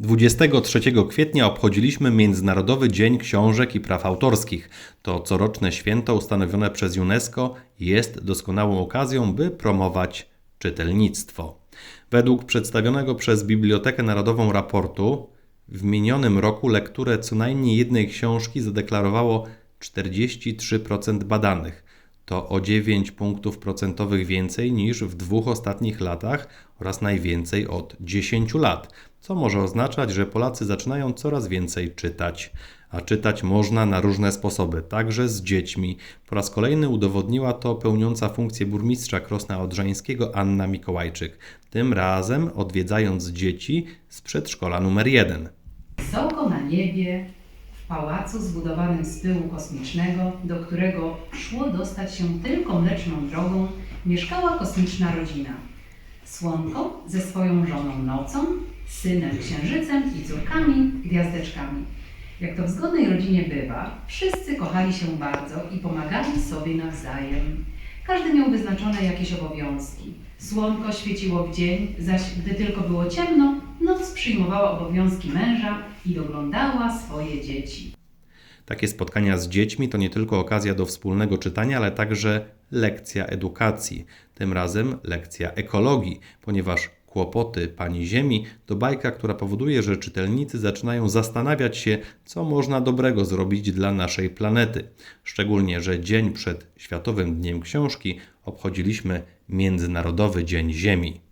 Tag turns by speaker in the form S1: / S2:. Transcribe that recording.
S1: 23 kwietnia obchodziliśmy Międzynarodowy Dzień Książek i Praw Autorskich. To coroczne święto ustanowione przez UNESCO jest doskonałą okazją, by promować czytelnictwo. Według przedstawionego przez Bibliotekę Narodową raportu, w minionym roku lekturę co najmniej jednej książki zadeklarowało 43% badanych. To o 9 punktów procentowych więcej niż w dwóch ostatnich latach oraz najwięcej od 10 lat, co może oznaczać, że Polacy zaczynają coraz więcej czytać. A czytać można na różne sposoby, także z dziećmi. Po raz kolejny udowodniła to pełniąca funkcję burmistrza Krosna Odrzańskiego Anna Mikołajczyk. Tym razem odwiedzając dzieci z przedszkola numer 1.
S2: Wysoko na niebie, w pałacu zbudowanym z pyłu kosmicznego, do którego szło dostać się tylko mleczną drogą, mieszkała kosmiczna rodzina. Słonko ze swoją żoną Nocą, synem Księżycem i córkami Gwiazdeczkami. Jak to w zgodnej rodzinie bywa, wszyscy kochali się bardzo i pomagali sobie nawzajem. Każdy miał wyznaczone jakieś obowiązki. Słonko świeciło w dzień, zaś gdy tylko było ciemno, noc przyjmowała obowiązki męża i doglądała swoje dzieci.
S1: Takie spotkania z dziećmi to nie tylko okazja do wspólnego czytania, ale także lekcja edukacji. Tym razem lekcja ekologii, ponieważ kłopoty pani Ziemi to bajka, która powoduje, że czytelnicy zaczynają zastanawiać się, co można dobrego zrobić dla naszej planety. Szczególnie, że dzień przed Światowym Dniem Książki obchodziliśmy Międzynarodowy Dzień Ziemi.